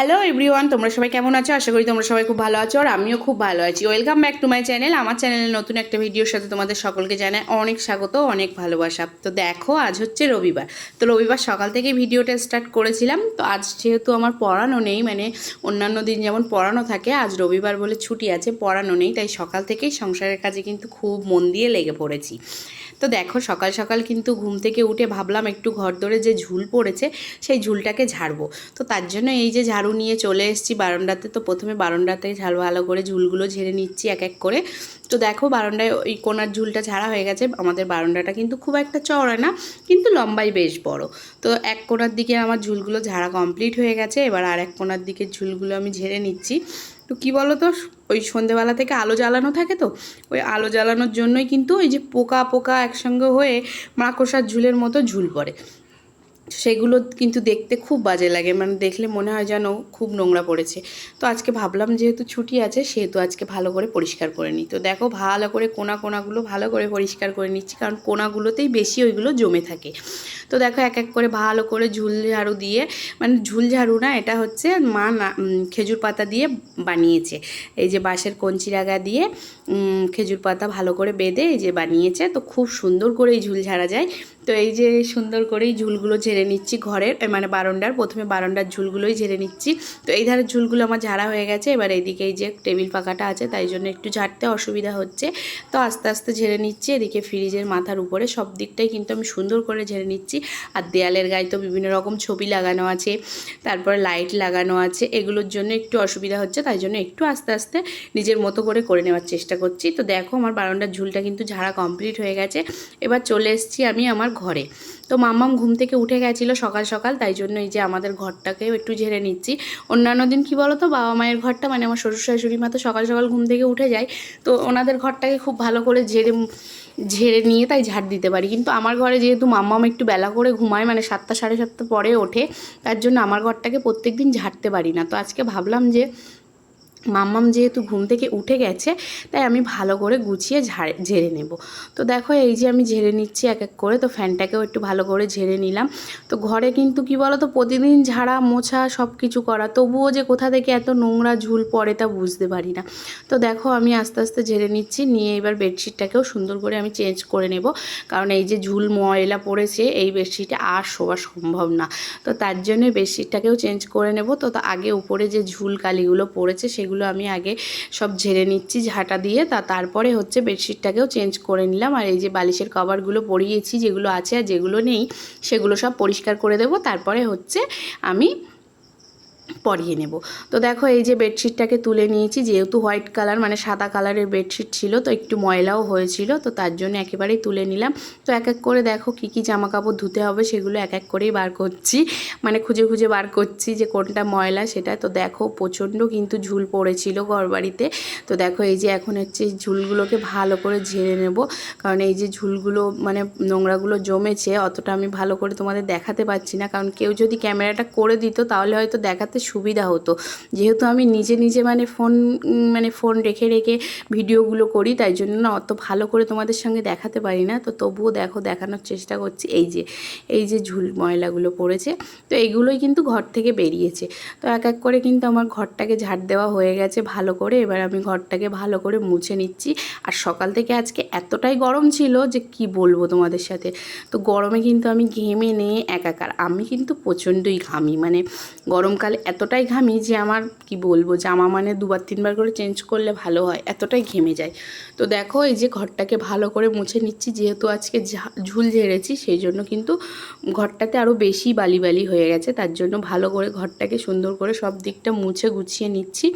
Hello everyone তোমরা সবাই কেমন আছো? আশা করি তোমরা সবাই খুব ভালো আছো আর আমিও খুব ভালো আছি। Welcome back to my channel আমার চ্যানেলের নতুন একটা ভিডিওর সাথে তোমাদের সকলকে জানাই অনেক স্বাগত, অনেক ভালোবাসা। তো দেখো, আজ হচ্ছে রবিবার। তো রবিবার সকাল থেকে ভিডিওটা স্টার্ট করেছিলাম। তো আজ যেহেতু আমার পড়ানো নেই মানে অন্যান্য দিন যেমন পড়ানো থাকে, আজ রবিবার বলে ছুটি আছে, পড়ানো নেই। তাই সকাল থেকেই সংসারের কাজে কিন্তু খুব মন দিয়ে লেগে পড়েছি। তো দেখো, সকাল সকাল কিন্তু ঘুম থেকে উঠে ভাবলাম একটু ঘর ধরে যে ঝুল পড়েছে, সেই ঝুলটাকে ঝাড়বো। তো তার জন্য এই যে ঝাড়ু নিয়ে চলে এসেছি বারান্দাতে। তো প্রথমে বারান্দাতে ঝাড়ু ভালো করে ঝুলগুলো ঝেড়ে নিচ্ছি এক এক করে। তো দেখো বারান্দায় ওই কোনার ঝুলটা ঝাড়া হয়ে গেছে। আমাদের বারান্দাটা কিন্তু খুব একটা চওড়া না, কিন্তু লম্বাই বেশ বড়। তো এক কোনার দিকে আমার ঝুলগুলো ঝাড়া কমপ্লিট হয়ে গেছে। এবার আর এক কোনার দিকে ঝুলগুলো আমি ঝেড়ে নিচ্ছি। তো কী বলো তো ওই সন্ধেবেলা থেকে আলো জ্বালানো থাকে তো, ওই আলো জ্বালানোর জন্যই কিন্তু ওই যে পোকা পোকা একসঙ্গে হয়ে মাকড়সার ঝুলের মতো ঝুল পড়ে। সেগুলো কিন্তু দেখতে খুব বাজে লাগে। মানে দেখলে মনে হয় যেন খুব নোংরা পড়েছে। তো আজকে ভাবলাম যেহেতু ছুটি আছে, সেহেতু আজকে ভালো করে পরিষ্কার করে নিই। তো দেখো ভালো করে কোনা কোনাগুলো ভালো করে পরিষ্কার করে নিচ্ছি, কারণ কোনাগুলোতেই বেশি ওইগুলো জমে থাকে। তো দেখো এক এক করে ভালো করে ঝুল ঝাড়ু দিয়ে মানে ঝুল ঝাড়ু না, এটা হচ্ছে মা খেজুর পাতা দিয়ে বানিয়েছে। এই যে বাঁশের কঞ্চি রাগা দিয়ে খেজুর পাতা ভালো করে বেঁধে এই যে বানিয়েছে। তো খুব সুন্দর করে এই ঝুল ঝাড়া যায়। তো এই যে সুন্দর করেই ঝুলগুলো ঝেড়ে নিচ্ছি ঘরের মানে বারান্দার, প্রথমে বারান্দার ঝুলগুলোই ঝেড়ে নিচ্ছি। তো এই ধারের ঝুলগুলো আমার ঝাড়া হয়ে গেছে, এবার এইদিকে এই যে টেবিল পাকাটা আছে, তাই জন্য একটু ঝাড়তে অসুবিধা হচ্ছে। তো আস্তে আস্তে ঝেড়ে নিচ্ছি, এদিকে ফ্রিজের মাথার উপরে সব দিকটাই কিন্তু আমি সুন্দর করে ঝেড়ে নিচ্ছি। আর দেয়ালের গায়ে তো বিভিন্ন রকম ছবি লাগানো আছে, তারপরে লাইট লাগানো আছে, এগুলোর জন্য একটু অসুবিধা হচ্ছে, তাই জন্য একটু আস্তে আস্তে নিজের মতো করে করে নেওয়ার চেষ্টা করছি। তো দেখো আমার বারান্দার ঝুলটা কিন্তু ঝাড়া কমপ্লিট হয়ে গেছে। এবার চলে এসেছি আমি আমার ঘরে। তো মাম্মাম ঘুম থেকে উঠে গেছিল সকাল সকাল, তাই জন্য এই যে আমাদের ঘরটাকেও একটু ঝেড়ে নিচ্ছি। অন্যান্য দিন কি বলো তো বাবা মায়ের ঘরটা মানে আমার শ্বশুর শাশুড়ি মা তো সকাল সকাল ঘুম থেকে উঠে যায়, তো ওনাদের ঘরটাকে খুব ভালো করে ঝেড়ে ঝেড়ে নিয়ে তাই ঝাড় দিতে পারি। কিন্তু আমার ঘরে যেহেতু মাম্মাম একটু বেলা করে ঘুমায় মানে সাতটা সাড়ে সাতটা পরে ওঠে, তার জন্য আমার ঘরটাকে প্রত্যেক দিন ঝাড়তে পারি না। তো আজকে ভাবলাম যে মাম্মাম যেহেতু ঘুম থেকে উঠে গেছে, তাই আমি ভালো করে গুছিয়ে ঝাড়ে, ঝেড়ে নেব। তো দেখো এই যে আমি ঝেড়ে নিচ্ছি এক এক করে, তো ফ্যানটাকেও একটু ভালো করে ঝেড়ে নিলাম। তো ঘরে কিন্তু কি বলো তো প্রতিদিন ঝাড়া, মোছা সব কিছু করা, তবুও যে কোথা থেকে এত নোংরা ঝুল পড়ে তা বুঝতে পারি না। তো দেখো আমি আস্তে আস্তে ঝেড়ে নিচ্ছি, নিয়ে এবার বেডশিটটাকেও সুন্দর করে আমি চেঞ্জ করে নেব। কারণ এই যে ঝুল ময়লা পড়েছে, এই বেডশিটে আর শোয়া সম্ভব না। তো তার জন্য বেডশিটটাকেও চেঞ্জ করে নেব। তো আগে উপরে যে ঝুল কালিগুলো পড়েছে, সেগুলো আমি আগে সব ঝেড়ে নিচ্ছি ঝাঁটা দিয়ে। তা তারপরে হচ্ছে বেডশিটটাকেও চেঞ্জ করে নিলাম। আর এই যে বালিশের কভারগুলো পরিয়েছি, যেগুলো আছে আর যেগুলো নেই, সেগুলো সব পরিষ্কার করে দেবো। তারপরে হচ্ছে আমি পরিয়ে নেব। তো দেখো এই যে বেডশিটটাকে তুলে নিয়েছি, যেহেতু হোয়াইট কালার মানে সাদা কালারের বেডশিট ছিল, তো একটু ময়লাও হয়েছিল, তো তার জন্য একেবারেই তুলে নিলাম। তো এক এক করে দেখো কী কী জামা কাপড় ধুতে হবে, সেগুলো এক এক করেই বার করছি। মানে খুঁজে খুঁজে বার করছি যে কোনটা ময়লা সেটা। তো দেখো প্রচণ্ড কিন্তু ঝুল পড়েছিল ঘরবাড়িতে। তো দেখো এই যে এখন হচ্ছে ঝুলগুলোকে ভালো করে ঝেড়ে নেব। কারণ এই যে ঝুলগুলো মানে নোংরাগুলো জমেছে, অতটা আমি ভালো করে তোমাদের দেখাতে পারছি না। কারণ কেউ যদি ক্যামেরাটা করে দিত, তাহলে হয়তো দেখাতে সুবিধা হতো। যেহেতু আমি নিজে নিজে মানে ফোন মানে ফোন রেখে রেখে ভিডিওগুলো করি, তাই জন্য না অত ভালো করে তোমাদের সঙ্গে দেখাতে পারি না। তো তবুও দেখো, দেখানোর চেষ্টা করছি। এই যে এই যে ঝুল ময়লাগুলো পড়েছে, তো এইগুলোই কিন্তু ঘর থেকে বেরিয়েছে। তো এক এক করে কিন্তু আমার ঘরটাকে ঝাড় দেওয়া হয়ে গেছে ভালো করে। এবার আমি ঘরটাকে ভালো করে মুছে নিচ্ছি। আর সকাল থেকে আজকে এতটাই গরম ছিল যে কি বলব তোমাদের সাথে? তো গরমে কিন্তু আমি ঘেমে নিয়ে একাকার। আমি কিন্তু প্রচণ্ডই ঘামি। মানে গরমকালে এতটাই ঘামি যে আমার, কি বলব, জামা মানে দুবার, তিনবার করে চেঞ্জ করলে ভালো হয়, এতটাই ঘেমে যায়। তো দেখো, এই যে ঘরটাকে ভালো করে মুছে নিচ্ছি, যেহেতু আজকে ঝুল ঝেড়েছি, সেই জন্য কিন্তু ঘরটাতে আরও বেশি বালি বালি হয়ে গেছে, তার জন্য ভালো করে ঘরটাকে সুন্দর করে সব দিকটা মুছে গুছিয়ে নিচ্ছি।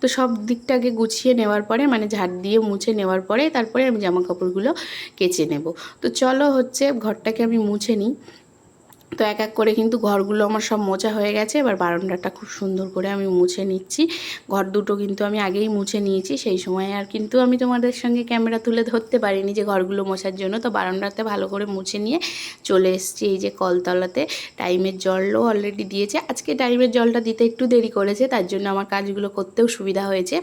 তো সব দিকটাকে গুছিয়ে নেওয়ার পরে মানে ঝাড় দিয়ে মুছে নেওয়ার পরে, তারপরে আমি জামা কাপড়গুলো কেচে নেব। তো চলো হচ্ছে, ঘরটাকে আমি মুছে নিই। তো এক এক করে কিন্তু ঘরগুলো আমার সব মোছা হয়ে গেছে। এবার বারান্দাটা খুব সুন্দর করে আমি মুছে নিচ্ছি। ঘর দুটো কিন্তু আমি আগেই মুছে নিয়েছি, সেই সময় আর কিন্তু আমি তোমাদের সঙ্গে ক্যামেরা তুলে ধরতে পারিনি যে ঘরগুলো মোছার জন্য। তো বারান্দাতে ভালো করে মুছে নিয়ে চলে এসেছি এই যে কলতলাতে। টাইমের জলও অলরেডি দিয়েছে। আজকে টাইমের জলটা দিতে একটু দেরি করেছে, তার জন্য আমার কাজগুলো করতেও সুবিধা হয়েছে।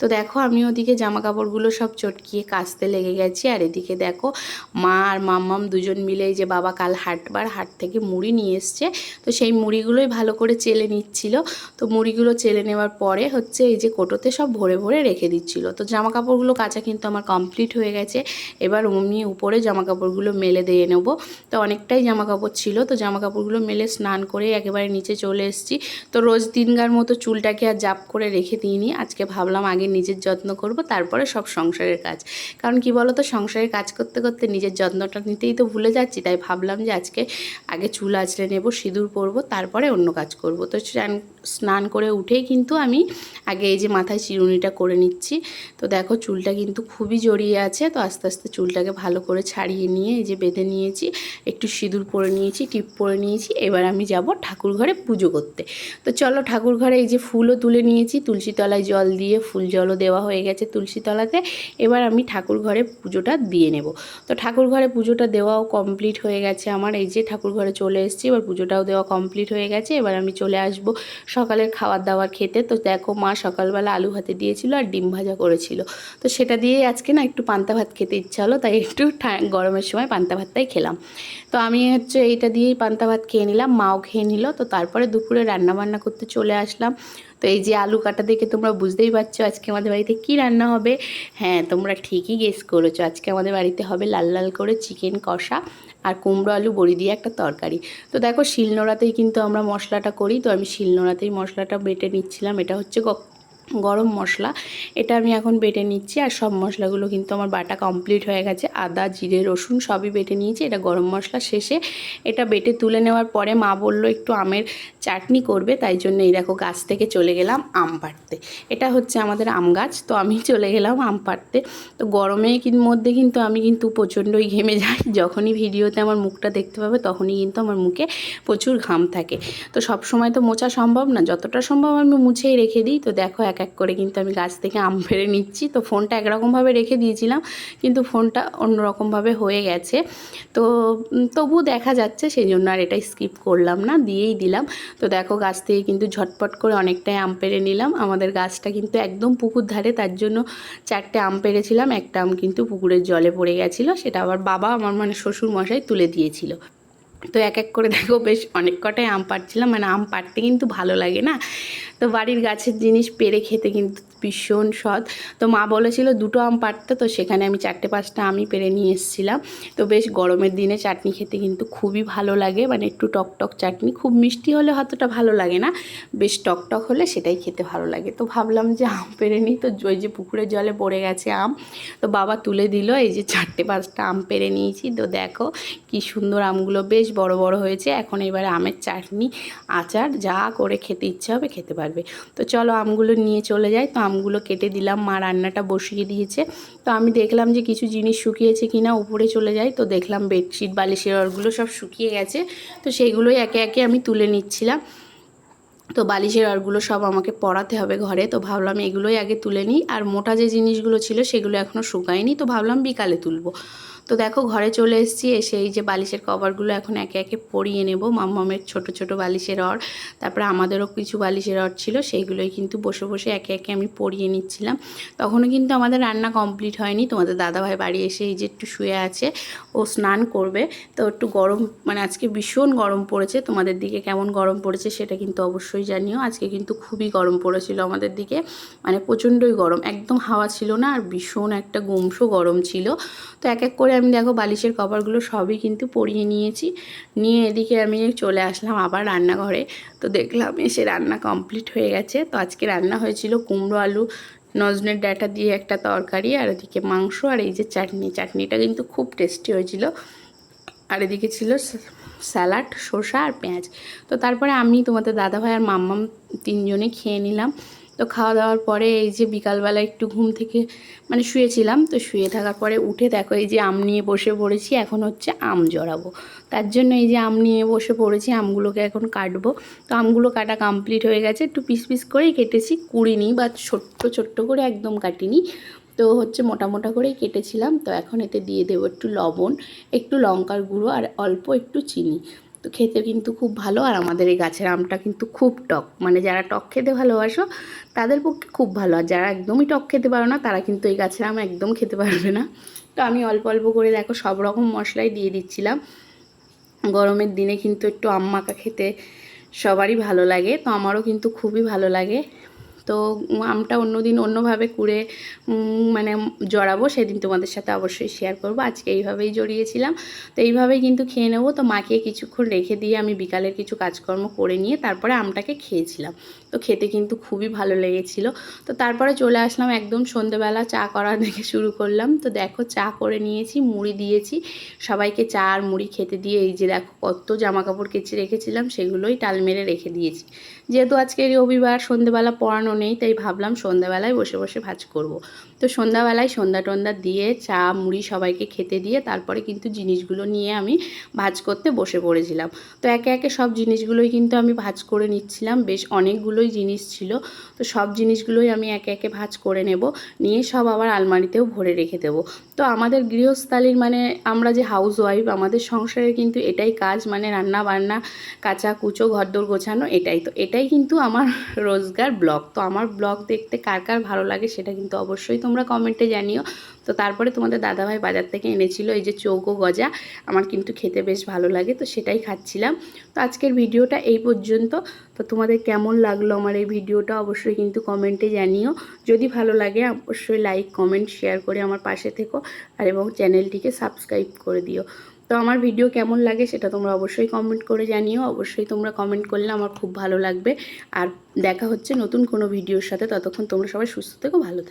তো দেখো, আমি ওদিকে জামা কাপড়গুলো সব চটকিয়ে কাচতে লেগে গেছি। আর এদিকে দেখো, মা আর মাম্মাম দুজন মিলে যে বাবা কাল হাটবার হাট থেকে মুড়ি নিয়ে এসছে। তো সেই মুড়িগুলোই ভালো করে চেলে নিচ্ছিল। তো মুড়িগুলো চেলে নেওয়ার পরে হচ্ছে এই যে কোটোতে সব ভরে ভরে রেখে দিচ্ছিল। তো জামা কাপড়গুলো কাচা কিন্তু আমার কমপ্লিট হয়ে গেছে। এবার অমনি উপরে জামা কাপড়গুলো মেলে দিয়ে নেব। তো অনেকটাই জামা কাপড় ছিল। তো জামা কাপড়গুলো মেলে স্নান করে একেবারে নিচে চলে এসেছি। তো রোজ দিনগার মতো চুলটাকে আর জাপ করে রেখে দিইনি। আজকে ভাবলাম আগে নিজের যত্ন করব, তারপরে সব সংসারের কাজ। কারণ কি বলো তো সংসারের কাজ করতে করতে নিজের যত্নটা নিতেই তো ভুলে যাচ্ছি। তাই ভাবলাম যে আজকে আগে চুল আঁচড়ে নেব, সিঁদুর পরবো, তারপরে অন্য কাজ করব। তো স্নান স্নান করে উঠেই কিন্তু আমি আগে এই যে মাথায় চিরুনিটা করে নিচ্ছি। তো দেখো চুলটা কিন্তু খুবই জড়িয়ে আছে, তো আস্তে আস্তে চুলটাকে ভালো করে ছাড়িয়ে নিয়ে এই যে বেঁধে নিয়েছি, একটু সিঁদুর পরে নিয়েছি, টিপ পরে নিয়েছি, এবার আমি যাব ঠাকুর ঘরে পুজো করতে। তো চলো ঠাকুর ঘরে এই যে ফুলও তুলে নিয়েছি তুলসী তলায় জল দিয়ে ফুল জলও দেওয়া হয়ে গেছে তুলসী তলাতে এবার আমি ঠাকুর ঘরে পুজোটা দিয়ে নেব। তো ঠাকুর ঘরে পুজোটা দেওয়াও কমপ্লিট হয়ে গেছে আমার, এই যে ঠাকুর ঘরে চলে এসেছি, এবার পুজোটাও দেওয়া কমপ্লিট হয়ে গেছে, এবার আমি চলে আসব সকালের খাবার দাবার খেতে। তো দেখো মা সকালবেলা আলু ভাতে দিয়েছিল আর ডিম ভাজা করেছিল। তো সেটা দিয়েই আজকে না একটু পান্তা ভাত খেতে ইচ্ছা হলো, তাই একটু গরমের সময় পান্তা ভাতটাই খেলাম। তো আমি হচ্ছে এইটা দিয়েই পান্তা ভাত খেয়ে নিলাম, মাও খেয়ে নিল। তো তারপরে দুপুরে রান্না বান্না করতে চলে আসলাম। তো এই যে আলু কাটা দেখে তোমরা বুঝতেই পারছ আজকে আমাদের বাড়িতে কি রান্না হবে। হ্যাঁ তোমরা ঠিকই গেস করেছ। আজকে আমাদের বাড়িতে হবে লাল লাল করে চিকেন কষা। আর কুমড়ো আলু বড়ি দিয়ে একটা তরকারি। তো দেখো শিলনোড়াতেই কিন্তু আমরা মশলাটা করি, তো আমি শিলনোড়াতেই মশলাটা বেটে নিচ্ছিলাম। এটা হচ্ছে গরম মশলা, এটা আমি এখন বেটে নিচ্ছি। আর সব মশলাগুলো কিন্তু আমার বাটা কমপ্লিট হয়ে গেছে। আদা, জিরে, রসুন সবই বেটে নিয়েছি। এটা গরম মশলা শেষে। এটা বেটে তুলে নেওয়ার পরে মা বলল, একটু আমের চাটনি করবে। তাই জন্য এই দেখো গাছ থেকে চলে গেলাম আম পাড়তে। এটা হচ্ছে আমাদের আম গাছ। তো আমি চলে গেলাম আম পাড়তে। তো গরমে মধ্যে কিন্তু আমি কিন্তু প্রচণ্ডই ঘেমে যাই। যখনই ভিডিওতে আমার মুখটা দেখতে পাবে, তখনই কিন্তু আমার মুখে প্রচুর ঘাম থাকে। তো সব সময় তো মোছা সম্ভব না। যতটা সম্ভব আমি মুছেই রেখে দিই। তো দেখো এক এক করে কিন্তু আমি গাছ থেকে আম ফেরে নিচ্ছি। তো ফোনটা একরকমভাবে রেখে দিয়েছিলাম, কিন্তু ফোনটা অন্যরকমভাবে হয়ে গেছে। তো তবু দেখা যাচ্ছে সেই জন্য আর এটা স্কিপ করলাম না, দিয়েই দিলাম। তো দেখো গাছ থেকে কিন্তু ঝটপট করে অনেকটাই আম পেরে নিলাম। আমাদের গাছটা কিন্তু একদম পুকুর ধারে, তার জন্য চারটে আম পেরেছিলাম। একটা আম কিন্তু পুকুরের জলে পড়ে গেছিল, সেটা আবার বাবা আমার মানে শ্বশুর মশাই তুলে দিয়েছিল। তো এক এক করে দেখো বেশ অনেক কটাই আম পাড়ছিলাম। মানে আম পাড়তে কিন্তু ভালো লাগে না। তো বাড়ির গাছের জিনিস পেরে খেতে কিন্তু ভীষণ সৎ। তো মা বলেছিল দুটো আম পাড়তে তো সেখানে আমি চারটে পাঁচটা আমি পেরে নিয়ে এসেছিলাম। তো বেশ গরমের দিনে চাটনি খেতে কিন্তু খুবই ভালো লাগে মানে একটু টক টক চাটনি। খুব মিষ্টি হলে অতটা ভালো লাগে না, বেশ টক টক হলে সেটাই খেতে ভালো লাগে। তো ভাবলাম যে আম পেরে নিই, তো ওই যে পুকুরের জলে পড়ে গেছে আম। তো বাবা তুলে দিল, এই যে চারটে পাঁচটা আম পেরে নিয়েছি। তো দেখো কি সুন্দর আমগুলো বেশ বড় বড় হয়েছে। এখন এবারে আমের চাটনি, আচার, যা করে খেতে ইচ্ছা হবে খেতে পারবে। তো চলো আমগুলো নিয়ে চলে যাই। তো আমগুলো কেটে দিলাম। মা রান্নাটা বসিয়ে দিয়েছে। তো আমি দেখলাম যে কিছু জিনিস শুকিয়েছে কিনা, উপরে চলে যাই। তো দেখলাম বেডশিট, বালিশের ওরগুলো সব শুকিয়ে গেছে। তো সেগুলোই একে একে আমি তুলে নিচ্ছিলাম। তো বালিশের আরগুলো সব আমাকে পড়াতে হবে ঘরে। তো ভাবলাম এগুলোই আগে তুলে নিই। আর মোটা যে জিনিসগুলো ছিল সেগুলো এখনও শুকায়নি। তো ভাবলাম বিকালে তুলবো। তো দেখো ঘরে চলে এসেছি। এসে এই যে বালিশের কভারগুলো এখন একে একে পরিয়ে নেব। মাম্মামের ছোট ছোট বালিশের অর তারপরে আমাদেরও কিছু বালিশের অর ছিল। সেইগুলোই কিন্তু বসে বসে একে একে আমি পরিয়ে নিচ্ছিলাম। তখনও কিন্তু আমাদের রান্না কমপ্লিট হয়নি। তোমাদের দাদাভাই বাড়ি এসে এই যে একটু শুয়ে আছে, ও স্নান করবে। তো একটু গরম মানে আজকে ভীষণ গরম পড়েছে। তোমাদের দিকে কেমন গরম পড়েছে সেটা কিন্তু অবশ্যই জানিও, আজকে কিন্তু খুবই গরম পড়েছিল আমাদের দিকে। মানে প্রচণ্ডই গরম, একদম হাওয়া ছিল না আর ভীষণ একটা গুমসো গরম ছিল। তো এক এক করে আমি দেখো বালিশের কভারগুলো সবই কিন্তু পরিয়ে নিয়েছি। নিয়ে এদিকে আমি চলে আসলাম আবার রান্নাঘরে। তো দেখলাম এসে রান্না কমপ্লিট হয়ে গেছে। তো আজকে রান্না হয়েছিল কুমড়ো আলু, নজনের ডাটা দিয়ে একটা তরকারি আর এদিকে মাংস আর এই যে চাটনি। চাটনিটা কিন্তু খুব টেস্টি হয়েছিল। আর এদিকে ছিল স্যালাড শসা আর পেঁয়াজ। তো তারপরে আমি, তোমাদের দাদাভাই আর মাম্মাম তিনজনে খেয়ে নিলাম। তো খাওয়া দাওয়ার পরে এই যে বিকালবেলা একটু ঘুম থেকে মানে শুয়েছিলাম, তো শুয়ে থাকার পরে উঠে দেখো এই যে আম নিয়ে বসে পড়েছি, এখন হচ্ছে আম জড়াবো। তার জন্য এই যে আম নিয়ে বসে পড়েছি, আমগুলোকে এখন কাটবো। তো আমগুলো কাটা কমপ্লিট হয়ে গেছে, একটু পিস পিস করেই কেটেছি, কুড়িনি বা ছোট্ট ছোট্ট করে একদম কাটিনি। তো হচ্ছে মোটা মোটা করেই কেটেছিলাম। তো এখন এতে দিয়ে দেবো একটু লবণ, একটু লঙ্কার গুঁড়ো আর অল্প একটু চিনি। তো খেতে কিন্তু খুব ভালো আর আমাদের এই গাছের আমটা কিন্তু খুব টক। মানে যারা টক খেতে ভালোবাসো, তাদের পক্ষে খুব ভালো। আর যারা একদমই টক খেতে পারো না, তারা কিন্তু এই গাছের আম একদম খেতে পারবে না। তো আমি অল্প অল্প করে দেখো সব রকম মশলাই দিয়ে দিচ্ছিলাম। গরমের দিনে কিন্তু একটু আম মাখা খেতে সবারই ভালো লাগে। তো আমারও কিন্তু খুবই ভালো লাগে। তো আমটা অন্যদিন অন্যভাবে কুড়ে মানে জড়াবো সেদিন তোমাদের সাথে অবশ্যই শেয়ার করব। আজকে এইভাবেই জড়িয়েছিলাম। তো এইভাবেই কিন্তু খেয়ে নেব। তো মাকে কিছুক্ষণ রেখে দিয়ে আমি বিকালের কিছু কাজকর্ম করে নিয়ে তারপরে আমটাকে খেয়েছিলাম। তো খেতে কিন্তু খুবই ভালো লেগেছিল। তো তারপরে চলে আসলাম একদম সন্ধেবেলা চা করা থেকে শুরু করলাম। তো দেখো চা করে নিয়েছি, মুড়ি দিয়েছি। সবাইকে চা আর মুড়ি খেতে দিয়ে এই যে দেখো কত জামা কাপড় কেচে রেখেছিলাম, সেগুলোই টাল মেরে রেখে দিয়েছি। যেহেতু আজকে রবিবার, সন্ধেবেলা পড়ানো নেই, তাই ভাবলাম সন্ধ্যাবেলায় বসে বসে ভাজ করব। তো সন্ধ্যাবেলায় সন্ধ্যা টন্ধা দিয়ে চা, মুড়ি সবাইকে খেতে দিয়ে তারপরে কিন্তু জিনিসগুলো নিয়ে আমি ভাজ করতে বসে পড়েছিলাম। তো একে একে সব জিনিসগুলোই কিন্তু আমি ভাজ করে নিচ্ছিলাম, বেশ অনেকগুলোই জিনিস ছিল। তো সব জিনিসগুলোই আমি একে একে ভাজ করে নেব, নিয়ে সব আবার আলমারিতেও ভরে রেখে দেবো। তো আমাদের গৃহস্থালীর মানে আমরা যে হাউস ওয়াইফ আমাদের সংসারে কিন্তু এটাই কাজ মানে রান্না বান্না কাঁচা কুচো ঘরদোর গোছানো এটাই। তো এটাই কিন্তু আমার রোজগার ব্লক তো আমার ব্লগ দেখতে কার কার ভালো লাগে সেটা কিন্তু অবশ্যই তোমরা কমেন্টে জানিও। তো তারপরে তোমাদের দাদাভাই বাজার থেকে এনেছিল এই যে চৌকো গজা। আমার কিন্তু খেতে বেশ ভালো লাগে, তো সেটাই খাচ্ছিলাম। তো আজকের ভিডিওটা এই পর্যন্ত। তো তোমাদের কেমন লাগল আমার এই ভিডিওটা অবশ্যই কিন্তু কমেন্টে জানিও। যদি ভালো লাগে অবশ্যই লাইক, কমেন্ট, শেয়ার করে আমার পাশে থেকো। আর এবং চ্যানেলটিকে সাবস্ক্রাইব করে দিও। তো আমার ভিডিও কেমন লাগে সেটা তোমরা অবশ্যই কমেন্ট করে জানিও। অবশ্যই তোমরা কমেন্ট করলে আমার খুব ভালো লাগবে। আর দেখা হচ্ছে নতুন কোনো ভিডিওর সাথে। ততক্ষণ তোমরা সবাই সুস্থ থেকো, ভালো থেকো।